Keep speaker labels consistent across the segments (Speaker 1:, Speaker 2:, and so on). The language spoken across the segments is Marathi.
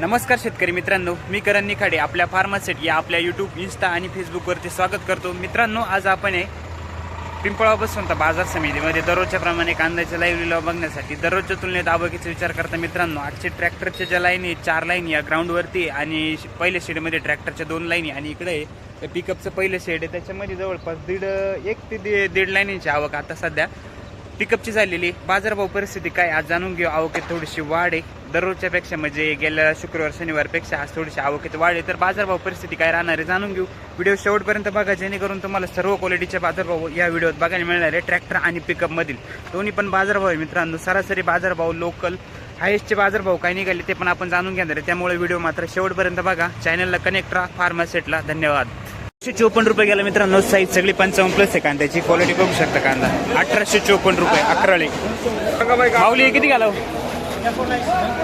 Speaker 1: नमस्कार शेतकरी मित्रांनो मी करण निखाडे आपल्या फार्मासेट या आपल्या यूट्यूब इन्स्टा आणि फेसबुकवरती स्वागत करतो. मित्रांनो आज आपण आहे पिंपळा बसवंत बाजार समितीमध्ये. दररोजच्या प्रमाणे कांद्याच्या लाईव्ह लिलाव बघण्यासाठी दररोजच्या तुलनेत आबोगीचा विचार करता मित्रांनो आजचे ट्रॅक्टरच्या ज्या लाईनी चार लाईनी या ग्राउंडवरती आणि पहिल्या शेडमध्ये ट्रॅक्टरच्या दोन लाईनी आणि इकडे पिकअपचं पहिलं शेड आहे. त्याच्यामध्ये जवळपास दीड एक ते दीड लाईनीची आवक आता सध्या पिकअपची झालेली बाजारभाव परिस्थिती काय आज जाणून घेऊ. आवकेत थोडीशी वाढ आहे. दररोजच्या पेक्षा म्हणजे गेल्या शुक्रवार शनिवारपेक्षा आज थोडीशी आवकेत वाढ आहे. तर बाजारभाव परिस्थिती काय राहणार आहे जाणून घेऊ. व्हिडिओ शेवटपर्यंत बघा जेणेकरून तुम्हाला सर्व क्वालिटीचे बाजारभाव या व्हिडिओत बघायला मिळणार आहे. ट्रॅक्टर आणि पिकअपमधील दोन्ही पण बाजारभाव आहे मित्रांनो. सरासरी बाजारभाव लोकल हायेस्टचे बाजारभाव काय निघाले ते पण आपण जाणून घेणार आहे. त्यामुळे व्हिडिओ मात्र शेवटपर्यंत बघा. चॅनलला कनेक्ट राहा. फार्मासेटला धन्यवाद. अठराशे चोपन्न रुपये गेला मित्रांनो. साईज सगळी पंचावन्न प्लस आहे कांद्याची. क्वालिटी बघू शकता कांदा. अठराशे चोपन्न रुपये अकराळे माऊली किती घालाव?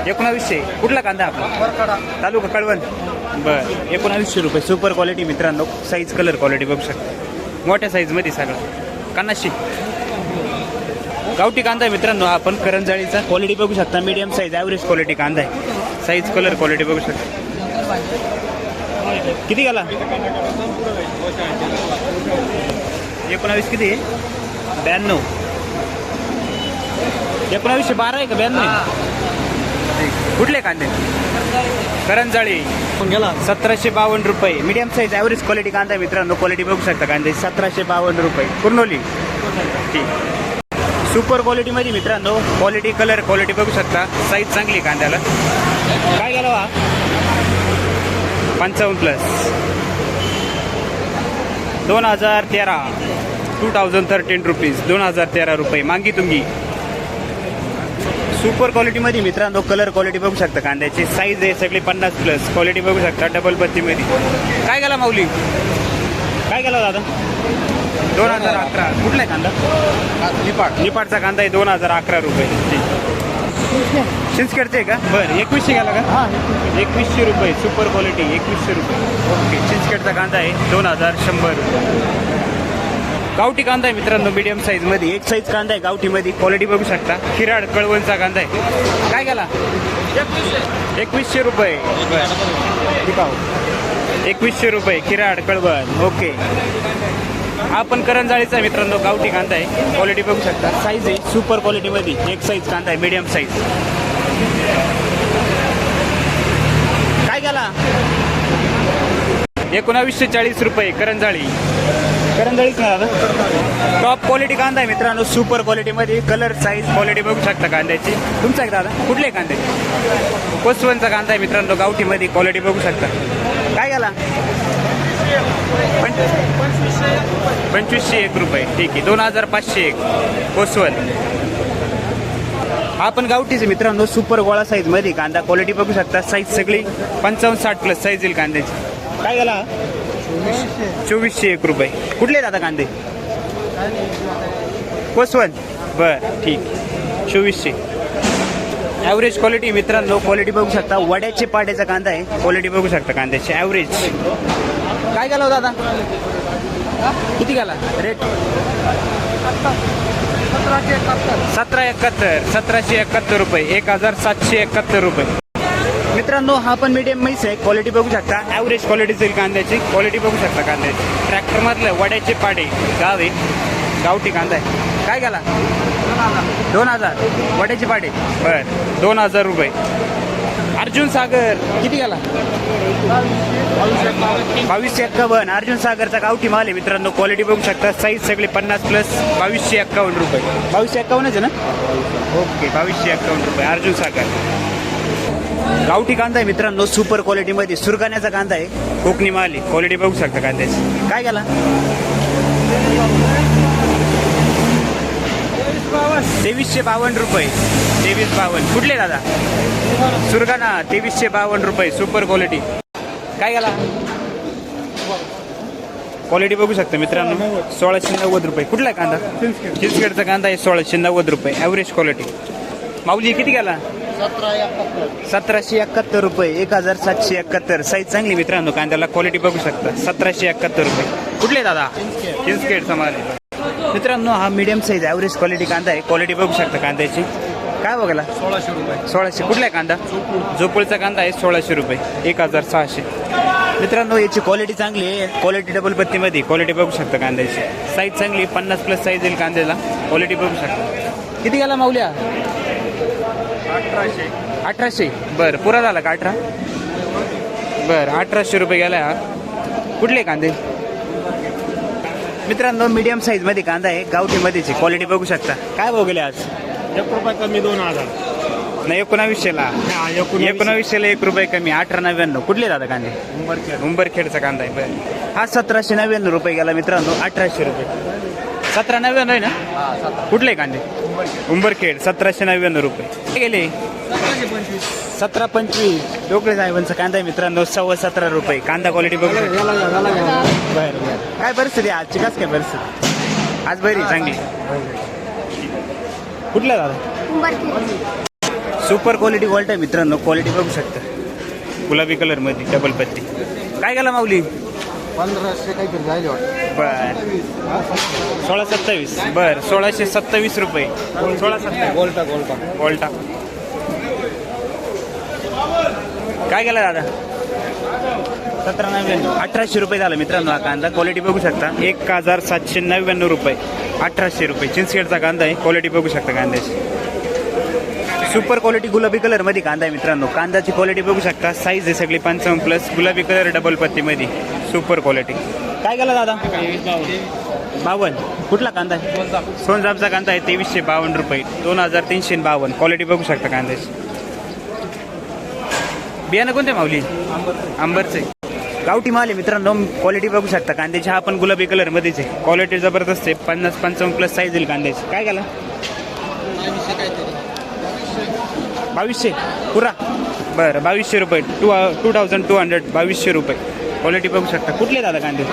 Speaker 1: एकोणावीसशे. कुठला कांदा आपला? तालुका कळवण. बर. एकोणावीसशे रुपये. सुपर क्वालिटी मित्रांनो. साईज कलर क्वालिटी बघू शकता. मोठ्या साईजमध्ये सगळं. कानाशी गावठी कांदा आहे मित्रांनो आपण. करंजाळीचा. क्वालिटी बघू शकता. मीडियम साईज ॲव्हरेज क्वालिटी कांदा आहे. साईज कलर क्वालिटी बघू शकता. किती गेला? एकोणावीस किती? आहे ब्याण्णव. एकोणावीसशे बारा आहे का? ब्याण्णव कुठले कांदे? करंजाळी.
Speaker 2: गेला
Speaker 1: सतराशे बावन्न रुपये. मीडियम साईज ॲव्हरेज क्वालिटी कांदा मित्रांनो. क्वालिटी बघू शकता कांदे. सतराशे बावन्न रुपये. कुर्नोली ठीक. सुपर क्वालिटीमध्ये मित्रांनो क्वालिटी कलर क्वालिटी बघू शकता. साईज चांगली आहे कांद्याला. काय गेला हो वा पंचावन्न प्लस दोन हजार तेरा. टू थाउजंड थर्टीन रुपीज दोन हजार तेरा रुपये. मांगी तुंगी सुपर क्वालिटीमध्ये मित्रांनो कलर क्वालिटी बघू शकता कांद्याची. साईज आहे सगळी पन्नास प्लस क्वालिटी बघू शकता डबल बत्तीमध्ये काय गेला माऊली? काय गेला दादा? दोन हजार अकरा. कुठला आहे कांदा? निपाट निपाटचा कांदा आहे दोन हजार अकरा रुपये. चिंचखेडचे आहे का? बरं एकवीसशे गेला का? एकवीसशे. रुपये सुपर क्वालिटी एकवीसशे रुपये. ओके चिंचखेडचा कांदा आहे दोन हजार शंभर रुपये. गावठी कांदा आहे मित्रांनो मीडियम साईजमध्ये. एक साईज कांदा आहे गावठीमध्ये. क्वालिटी बघू शकता. खिराड कळवणचा कांदा आहे. काय गेला एकवीसशे रुपये. एकवीसशे रुपये खिराड कळवण. ओके. हा पण करंजाळीचा आहे मित्रांनो गावठी कांदा आहे. क्वालिटी बघू शकता. साईज आहे सुपर क्वालिटीमध्ये एक साईज कांदा आहे मीडियम साईज काय गेला? एकोणावीसशे चाळीस रुपये करंजाळी. करंजाळीच ना दादा टॉप क्वालिटी कांदा आहे मित्रांनो सुपर क्वालिटीमध्ये कलर साईज क्वालिटी बघू शकता कांद्याची. तुमचा एक दादा कुठले कांद्याची कोसवनचा कांदा आहे मित्रांनो गावठीमध्ये क्वालिटी बघू शकता. काय गेला? पंचवीसशे एक रुपये. ठीक आहे. दोन हजार पाचशे एक. कोसवन हा पण गावठीच मित्रांनो सुपर गोळा साईजमध्ये कांदा क्वालिटी बघू शकता. साईज सगळी पंचावन्न साठ प्लस साईज येईल कांद्याची. काय गेला चोवीसशे एक रुपये. कुठले दादा कांदे? कोसवन बर ठीक. चोवीसशे. ॲव्हरेज क्वालिटी मित्रांनो क्वालिटी बघू शकता. वड्याचे पाट्याचा कांदा आहे. क्वालिटी बघू शकता कांद्याची. ॲव्हरेज काय गेला हो दादा किती गेला रेट सतरा एकाहत्तर. सतराशे एकाहत्तर रुपये. एक हजार सातशे एकाहत्तर रुपये. मित्रांनो हा पण मीडियम मैस आहे. क्वालिटी बघू शकता. ॲव्हरेज क्वालिटी जाईल कांद्याची. क्वालिटी बघू शकता कांद्याची. ट्रॅक्टरमधलं वड्याचे पाडे. गाव आहे. गावठी कांदा आहे. काय गेला दोन हजार. वड्याचे पाडे. बर. दोन हजार रुपये. अर्जुन सागर किती गेला? बावीसशे एक्कावन्न. अर्जुन सागरचा गावठी माल आहे मित्रांनो. क्वालिटी बघू शकता. साईज सगळे पन्नास प्लस बावीसशे एक्कावन्न रुपये. बावीसशे एक्कावन्नच आहे ना? ओके बावीसशे एक्कावन्न रुपये. अर्जुन सागर. गावठी कांदा आहे मित्रांनो. सुपर क्वालिटीमध्ये सुरगाण्याचा कांदा आहे. कोकणी माल आहे. क्वालिटी बघू शकता कांद्याची. काय गेला? तेवीसशे बावन्न रुपये. तेवीस बावन्न. कुठले दादा? सुरगाणा तेवीसशे बावन्न रुपये. सुपर क्वालिटी काय गेला? क्वालिटी बघू शकता मित्रांनो. सोळाशे नव्वद रुपये. कुठला आहे कांदा? चिंचगडचा कांदा आहे सोळाशे नव्वद रुपये. ॲव्हरेज क्वालिटी माऊली किती गेला? सतराशे एकाहत्तर रुपये. एक हजार सातशे एकाहत्तर. साईज चांगली मित्रांनो कांद्याला. क्वालिटी बघू शकता. सतराशे एकाहत्तर रुपये. कुठले दादा? चिंचखेडचा माल मित्रांनो हा मीडियम साईज ॲव्हरेज क्वालिटी कांदा आहे. क्वालिटी बघू शकता कांद्याची. काय बघायला?
Speaker 2: सोळाशे रुपये.
Speaker 1: सोळाशे. कुठला आहे कांदा? जोपळचा कांदा आहे सोळाशे रुपये. एक हजार सहाशे. मित्रांनो याची क्वालिटी चांगली आहे. क्वालिटी डबल पत्तीमध्ये क्वालिटी बघू शकता कांद्याची. साईज चांगली पन्नास प्लस साईज येईल कांद्याला. क्वालिटी बघू शकता. किती गेला माऊल्या?
Speaker 2: अठराशे.
Speaker 1: अठराशे. बरं पुरा झाला का अठरा? बरं अठराशे रुपये गेला हा. कुठले कांदे? मित्रांनो मीडियम साईजमध्ये कांदा आहे. गावठीमध्येची क्वालिटी बघू शकता. काय भाव गेले आज?
Speaker 2: एक रुपये कमी दोन हजार.
Speaker 1: नाही एकोणावीसशेला.
Speaker 2: हा एकोणीस
Speaker 1: एकोणावीसशेला एक रुपये कमी अठरा नव्याण्णव. कुठले दादा कांदे?
Speaker 2: उंबरखेड.
Speaker 1: उंबरखेडचा कांदा आहे बरं. हा सतराशे नव्याण्णव रुपये गेला मित्रांनो अठराशे रुपये. सतरा नव्याण्णव आहे ना? कुठले कांदे? उंबरखेड सतराशे नव्याण्णव रुपये. गेले? सतरा पंचवीस. डोकळे साहेबांचा कांदा आहे मित्रांनो सव्वा सतरा रुपये. कांदा क्वालिटी बघू. बरं बरं. काय परिस्थिती आहे आजची? कस काय परिस्थिती? आज बरी चांगली. कुठला दादा? सुपर क्वालिटी वॉल्ट आहे मित्रांनो क्वालिटी बघू शकता. गुलाबी कलरमध्ये डबल पत्ती. काय गेला माऊली?
Speaker 2: पंधराशे काहीतरी जायला वाटतं.
Speaker 1: बर. सोळा सत्तावीस. बर सोळाशे सत्तावीस रुपये. सोळा सत्तावीस.
Speaker 2: गोल्टा गोल्टा.
Speaker 1: वॉल्टा काय गेला दादा? सतरा नव्याण्णव अठराशे रुपये झाला मित्रांनो हा कांदा. क्वालिटी बघू शकता. एक हजार सातशे नव्याण्णव रुपये. अठराशे रुपये. चिंचखेडचा कांदा आहे. क्वालिटी बघू शकता कांद्याची. सुपर क्वालिटी गुलाबी कलरमध्ये कांदा आहे मित्रांनो. कांद्याची क्वालिटी बघू शकता. साईज आहे सगळी पंचावन्न प्लस गुलाबी कलर डबल पत्तीमध्ये. Super quality. काय गेला दादा? बावन्न कुठला कांदा आहे? सोनजाबचा कांदा आहे तेवीसशे बावन्न रुपये. दोन हजार तीनशे बावन्न. क्वालिटी बघू शकता कांद्याची. बियाणं कोणते माऊली? आंबरचे. गावठी माल आहे मित्रांनो. क्वालिटी बघू शकता कांद्याची. हा पण गुलाबी कलर मध्येच आहे. क्वालिटी जबरदस्त आहे. पन्नास पंचावन्न प्लस साईज येईल कांद्याची. काय गेला बावीसशे. पुरा. बरं बावीसशे रुपये. Two two thousand two hundred बावीसशे रुपये. क्वालिटी बघू शकता. कुठले दादा कांदे?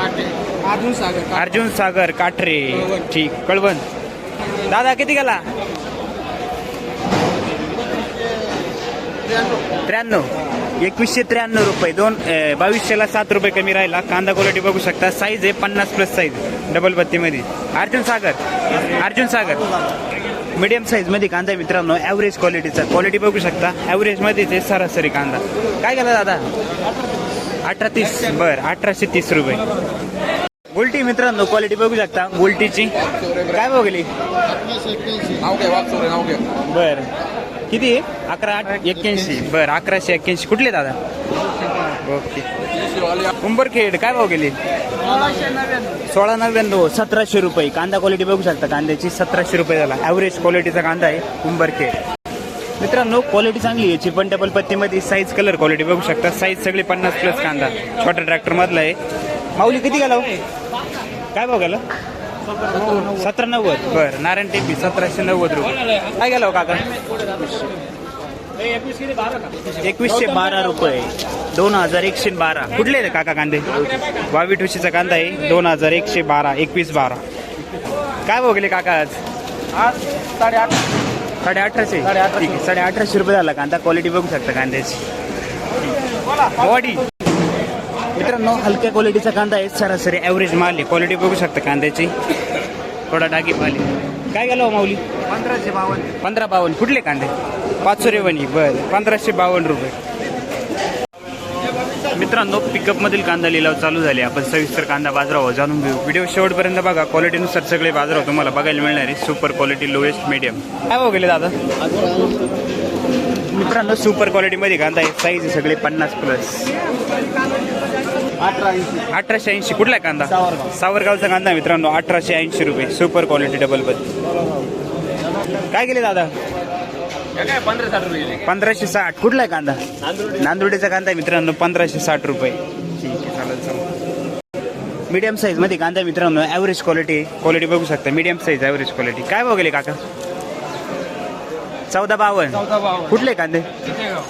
Speaker 2: अजून सागर
Speaker 1: अर्जुन सागर काठरे. ठीक कळवण. दादा किती गेला? त्र्याण्णव. एकवीसशे त्र्याण्णव रुपये. दोन बावीसशेला सात रुपये कमी राहिला. कांदा क्वालिटी बघू शकता. साईज आहे पन्नास प्लस साईज डबल बत्तीमध्ये. अर्जुन सागर. अर्जुन सागर. मीडियम साईजमध्ये कांदा मित्रांनो. ॲव्हरेज क्वालिटीचा क्वालिटी बघू शकता. ॲव्हरेजमध्येच आहे सरासरी कांदा. काय गेला दादा? अठरा तीस बरं अठराशे तीस रुपये. गोल्टी मित्रांनो क्वालिटी बघू शकता गोल्टीची. काय बघली
Speaker 2: नाव घ्या वागचोरे नाव घ्या
Speaker 1: बर. किती? आहे अकरा आठ एक्क्याऐंशी. बर अकराशे एक्क्याऐंशी. कुठले दादा? ओके. उंबरखेड काय भाव गेली सोळा नव्याण्णव सतराशे रुपये. कांदा क्वालिटी बघू शकता कांद्याची सतराशे रुपये झाला. ॲव्हरेज क्वालिटीचा कांदा आहे उंबरखेड मित्रांनो क्वालिटी चांगली आहे. चिपन डबल पत्तीमध्ये साईज कलर क्वालिटी बघू शकता. साईज सगळी पन्नास प्लस कांदा. छोट्या ट्रॅक्टर मधला आहे. माऊली किती गेला हो? काय भाव गेला? सतरा नव्वद. बरं नारायण टेपी सतराशे नव्वद रुपये. काय गेला हो, काका? एकवीसशे बारा रुपये. दोन हजार एकशे बारा. कुठले आहेत काका कांदे? वावी ठुशीचा कांदा आहे. दोन हजार एकशे बारा एकवीस बारा. काय भाव गेले काका आज?
Speaker 2: आज साडेआठ
Speaker 1: साडे अठराशे.
Speaker 2: साडे अठराशे.
Speaker 1: ठीक आहे साडे अठराशे रुपये झाला कांदा. क्वालिटी बघू शकता कांद्याची. बॉडी मित्रांनो हलक्या क्वालिटीचा कांदा आहे. सरासरी ॲव्हरेज माल आहे. क्वालिटी बघू शकता कांद्याची. थोडा डागी माल आहे. काय गेलो माऊली?
Speaker 2: पंधराशे बावन्न.
Speaker 1: पंधरा बावन्न. कुठले कांदे? पाचशे रेवणी. बरं. पंधराशे बावन्न रुपये. मित्रांनो पिकअप मधील कांदा लिलाव चालू झाले. आपण सविस्तर कांदा बाजारावर जाणून घेऊ. व्हिडिओ शेवटपर्यंत बघा. क्वालिटीनुसार सगळे बाजारावर तुम्हाला बघायला मिळणार आहे. सुपर क्वालिटी लोएस्ट मीडियम काय भाव गेले दादा? मित्रांनो सुपर क्वालिटीमध्ये कांदा आहे. साईज आहे सगळे पन्नास प्लस अठराशे ऐंशी. कुठला आहे कांदा?
Speaker 2: सावरगाव.
Speaker 1: सावरगावचा कांदा मित्रांनो. अठराशे ऐंशी रुपये. सुपर क्वालिटी डबल बद काय गेले दादा
Speaker 2: काय पंधरा साठ रुपये
Speaker 1: पंधराशे साठ कुठला आहे कांदा? नांदुर्डीचा कांदा आहे मित्रांनो पंधराशे साठ रुपये. ठीक आहे चालेल चालेल. मीडियम साईजमध्ये कांदा मित्रांनो ॲव्हरेज क्वालिटी क्वालिटी बघू शकता मीडियम साईज ॲव्हरेज क्वालिटी काय गेले काका? चौदा बावन्न. कुठले कांदे?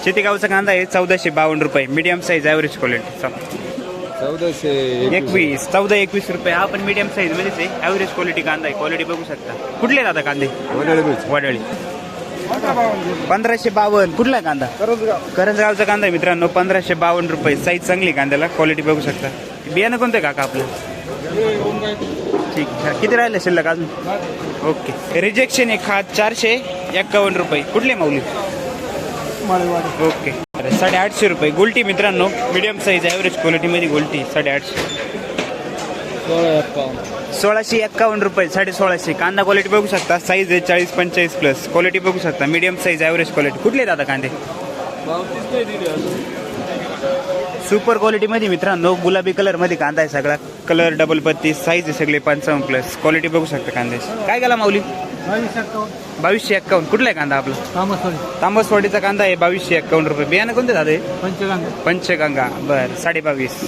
Speaker 1: शेतीगावचा कांदा आहे चौदाशे बावन्न रुपये. मीडियम साईज ॲव्हरेज क्वालिटी
Speaker 2: चौदाशे
Speaker 1: एकवीस चौदा एकवीस रुपये. हा पण मीडियम साईज मध्येच आहे. ॲव्हरेज क्वालिटी कांदा आहे. क्वालिटी बघू शकता. कुठले दादा कांदे? वडळी. पंधराशे बावन्न. कुठला आहे कांदा? करंजगावचा कांदा आहे मित्रांनो पंधराशे बावन्न रुपये. साईज चांगली आहे कांद्याला क्वालिटी बघू शकता. बियाणं कोणतं आहे काका आपलं? ठीक आहे. किती राहिले शिल्लक अजून? ओके रिजेक्शन एक हात चारशे एक्कावन्न रुपये. कुठले माऊली? ओके अरे साडेआठशे रुपये. गोल्टी मित्रांनो मिडियम साईज ॲव्हरेज क्वालिटीमध्ये गोल्टी साडेआठशे. सोळाशे एक्कावन्न रुपये साडे सोळाशे. कांदा क्वालिटी बघू शकता? साईज आहे चाळीस पंचेचाळीस प्लस क्वालिटी बघू शकता. मीडियम साईज ॲव्हरेज क्वालिटी कुठले दादा कांदे? सुपर क्वालिटीमध्ये मित्रांनो गुलाबी कलरमध्ये कांदा आहे सगळा. कलर डबल पत्ती साईज आहे सगळे पंचावन्न प्लस क्वालिटी बघू शकता कांद्याची काय गेला माऊली? बावीसशे एक्कावन्न. कुठला आहे कांदा आपला? तांबसवाडीचा कांदा आहे बावीसशे एक्कावन्न रुपये. बियाणं कोणते दादा आहे पंचगंगा. बर साडे बावीस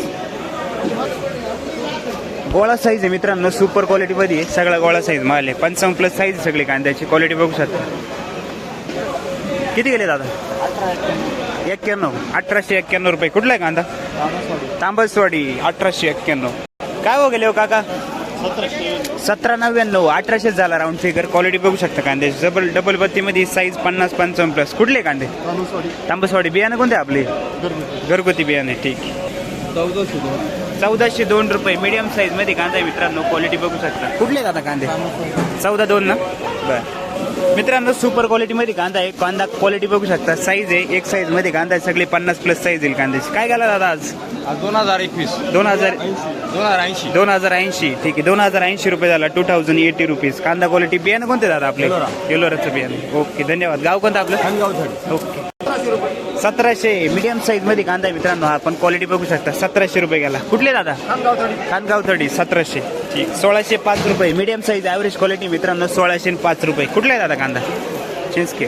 Speaker 1: गोळा साईज आहे मित्रांनो सुपर क्वालिटीमध्ये आहे. सगळा गोळा साईज माल आहे. पंचावन्न प्लस साईज सगळी कांद्याची. क्वालिटी बघू शकता. किती गेले दादा? एक्क्याण्णव. अठराशे एक्क्याण्णव रुपये. कुठला आहे कांदा? तांबसवाडी. अठराशे एक्क्याण्णव. काय हो गेले हो काका? सतरा नव्याण्णव. अठराशे झाला राऊंड फिगर क्वालिटी बघू शकता कांद्याची. डबल डबल बत्तीमध्ये साईज पन्नास पंचावन्न प्लस कुठले कांदे? तांबसवाडी. बियाणं कोणते आपले? घरगुती. बियाणे. ठीक. चौदाशे दोन रुपये मीडियम साईजमध्ये कांदा आहे मित्रांनो. क्वालिटी बघू शकता. कुठले दादा कांदे? चौदा दोन ना? बर. मित्रांनो सुपर क्वालिटी मध्ये कांदा आहे. कांदा क्वालिटी बघू शकता. साईज आहे. एक साईजमध्ये कांदा आहे. सगळे पन्नास प्लस साईज येईल कांद्याची. काय गेला दादा आज?
Speaker 2: दोन हजार एकवीस.
Speaker 1: दोन हजार
Speaker 2: दोन हजार ऐंशी.
Speaker 1: दोन हजार ऐंशी. ठीक आहे. दोन हजार ऐंशी रुपये झाला. टू थाउजंड एटी रुपीज कांदा क्वालिटी बियाणं कोणते दादा आपले?
Speaker 2: येलोरा.
Speaker 1: येलोराचं बियाणं. ओके धन्यवाद. गाव कोणतं आपलं? ओके सतराशे मीडियम साईजमध्ये कांदा आहे मित्रांनो हा. पण क्वालिटी बघू शकता. सतराशे रुपये गेला. कुठले दादा?
Speaker 2: खानगाव
Speaker 1: थर्टी सतराशे. ठीक. सोळाशे पाच रुपये. मीडियम साईज ॲव्हरेज क्वालिटी मित्रांनो सोळाशे पाच रुपये. कुठला दादा कांदा? चिंचके.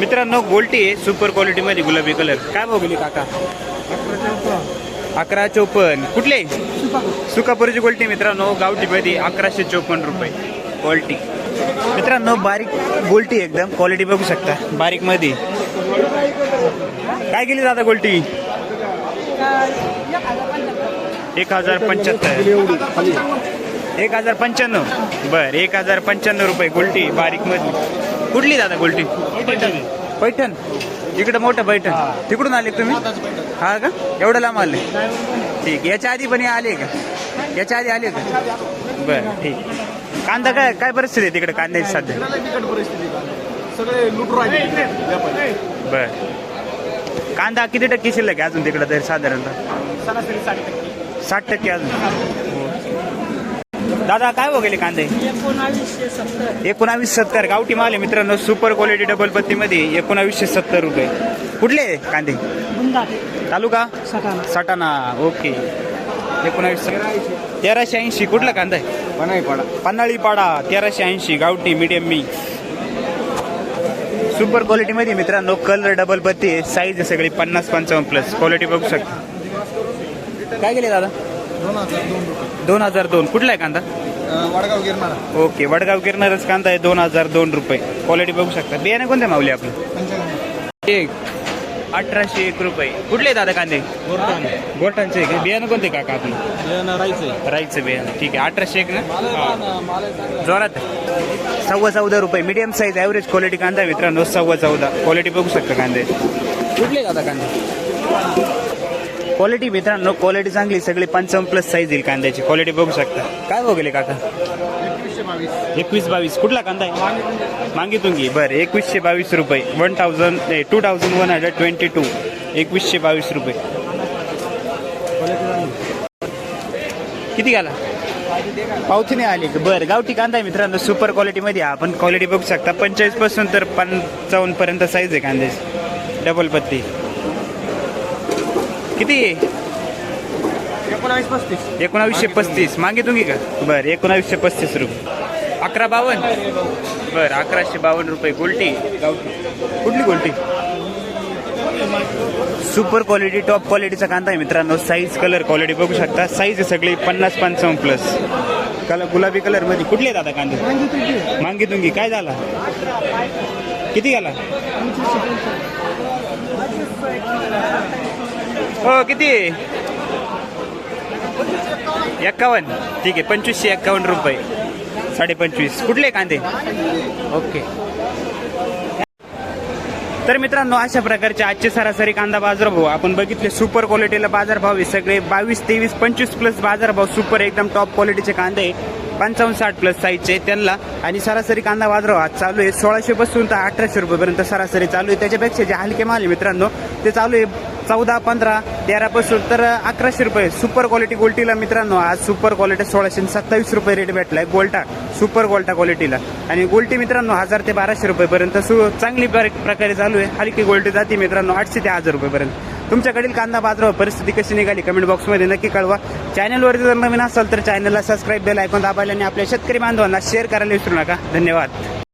Speaker 1: मित्रांनो गोल्टी आहे सुपर क्वालिटीमध्ये गुलाबी कलर काय बघली काका? अकरा चोपन्न. कुठले? सुकापुरीची गोल्टी मित्रांनो गावठीमध्ये अकराशे चोपन्न रुपये. क्वालिटी मित्रांनो बारीक गोल्टी एकदम क्वालिटी बघू शकता. बारीकमध्ये काय केली दादा गोल्टी? एक हजार पंच्याहत्तर. एक हजार पंच्याण्णव. बर एक हजार पंच्याण्णव रुपये गोल्टी बारीकमध्ये कुठली दादा गोल्टी? पैठण. इकडं मोठं पैठण. तिकडून आले तुम्ही? हा का? एवढं लांब आले. ठीक याच्या आधी पण हे आले का? याच्या आधी आले का? बर ठीक. कांदा काय काय परिस्थिती आहे तिकडे कांद्याची सध्या?
Speaker 2: बिकट परिस्थिती सगळे लुट राहिले व्यापारी.
Speaker 1: बर. कांदा किती टक्के शिल्लक आहे अजून तिकडे तरी साधारणतः?
Speaker 2: सरासरी साठ टक्के.
Speaker 1: साठ टक्के अजून. दादा काय वगैरे कांदे?
Speaker 3: एकोणावीसशे सत्तर.
Speaker 1: एकोणावीस सत्तर. गावठी माल आहे मित्रांनो सुपर क्वालिटी डबल पत्तीमध्ये एकोणावीसशे सत्तर रुपये. कुठले कांदे?
Speaker 3: बुंदा.
Speaker 1: तालुका?
Speaker 3: सटाणा.
Speaker 1: सटाणा. ओके. एकोणावीस तेराशे ऐंशी. कुठला कांदा आहे?
Speaker 2: बनाई पाडा
Speaker 1: पन्हाळी पाडा तेराशे ऐंशी. गावठी मीडियम मी. सुपर क्वालिटीमध्ये मित्रांनो कलर डबल पत्ती आहे साईज आहे सगळी. पन्नास पंचावन्न प्लस क्वालिटी बघू शकता. काय गेले दादा?
Speaker 2: दोन हजार दोन रुपये.
Speaker 1: दोन हजार दोन. कुठला आहे कांदा?
Speaker 2: वडगाव गिरणारा
Speaker 1: ओके. वडगाव गिरणारच कांदा आहे. दोन हजार दोन रुपये. क्वालिटी बघू शकता. बियाणे कोणते मावले आपलं?
Speaker 2: पंचावन्न.
Speaker 1: एक. अठराशे एक रुपये. कुठले दादा कांदे? गोरटांचे का? बियाणं कोणते काका आपलं?
Speaker 2: राहायचंय
Speaker 1: राईचं. बियाणं. ठीक आहे अठराशे एक ना? जोरात. सव्वा चौदा रुपये. मीडियम साईज ॲव्हरेज क्वालिटी कांदा आहे मित्रांनो. सव्वा चौदा. क्वालिटी बघू शकता कांदे. कुठले दादा कांदे? क्वालिटी मित्रांनो क्वालिटी चांगली. सगळी पंचावन्न प्लस साईज येईल कांद्याची. क्वालिटी बघू शकता. काय बघले काका?
Speaker 2: एकवीसशे बावीस.
Speaker 1: एकवीस बावीस. कुठला कांदा आहे? मागितुंगी. बरं एकवीसशे बावीस रुपये. One thousand two thousand one hundred twenty two एकवीसशे बावीस रुपये. किती घाला? पावती नाही आली. का? बरं गावठी कांदा आहे मित्रांनो सुपर क्वालिटीमध्ये. आपण क्वालिटी बघू शकता. पंचेचाळीसपासून तर पंचावन्न पर्यंत साईज आहे कांद्याची. डबल पत्ती. किती? आहे
Speaker 2: एकोणावीस पस्तीस.
Speaker 1: एकोणावीसशे पस्तीस. मागे तुम्ही का? बरं एकोणावीसशे पस्तीस रुपये. अकरा बावन्न. बरं अकराशे बावन्न रुपये गोल्टी. कुठली गोल्टी? सुपर क्वालिटी टॉप क्वालिटीचा कांदा आहे मित्रांनो. साईज कलर क्वालिटी बघू शकता. साईज आहे सगळी पन्नास पंचावन्न प्लस कलर गुलाबी कलरमध्ये कुठले आहेत आता कांदे? मांगी तुंगी. काय झाला? किती गेला? हो किती? एक्कावन्न. ठीक आहे पंचवीसशे एक्कावन्न रुपये. साडे पंचवीस कुठले कांदे? ओके. तर मित्रांनो अशा प्रकारचे आजचे सरासरी कांदा बाजारभाव आपण बघितले. सुपर क्वालिटीला बाजारभाव आहे. सगळे बावीस तेवीस पंचवीस प्लस बाजारभाव सुपर एकदम टॉप क्वालिटीचे कांदे पंचावन्न साठ प्लस साईजचे त्यांना. आणि सरासरी कांदा बाजाराव आज चालू आहे. सोळाशे पासून तर अठराशे रुपयेपर्यंत सरासरी चालू आहे. त्याच्यापेक्षा जे हलके माल आहे मित्रांनो ते चालू आहे चौदा पंधरा तेरापासून. तर अकराशे रुपये. सुपर क्वालिटी गोल्टीला मित्रांनो आज सुपर क्वालिटी सोळाशे सत्तावीस रुपये रेट भेटलाय गोल्टा. सुपर गोल्टा क्वालिटीला आणि गोल्टी मित्रांनो हजार ते बाराशे रुपयेपर्यंत सु चांगली प्र- प्रकारे चालू आहे. हलकी गोल्टी जाते मित्रांनो आठशे ते हजार रुपयेपर्यंत. तुमच्याकडील कांदा बाजारावर परिस्थिती कशी निघाली? कमेंट बॉक्समध्ये नक्की कळवा. चॅनलवर जर नवीन असाल तर चॅनलला सबस्क्राईब बेल ऐकून दाबायला आणि आपल्या शेतकरी बांधवांना शेअर करायला विसरू नका. धन्यवाद.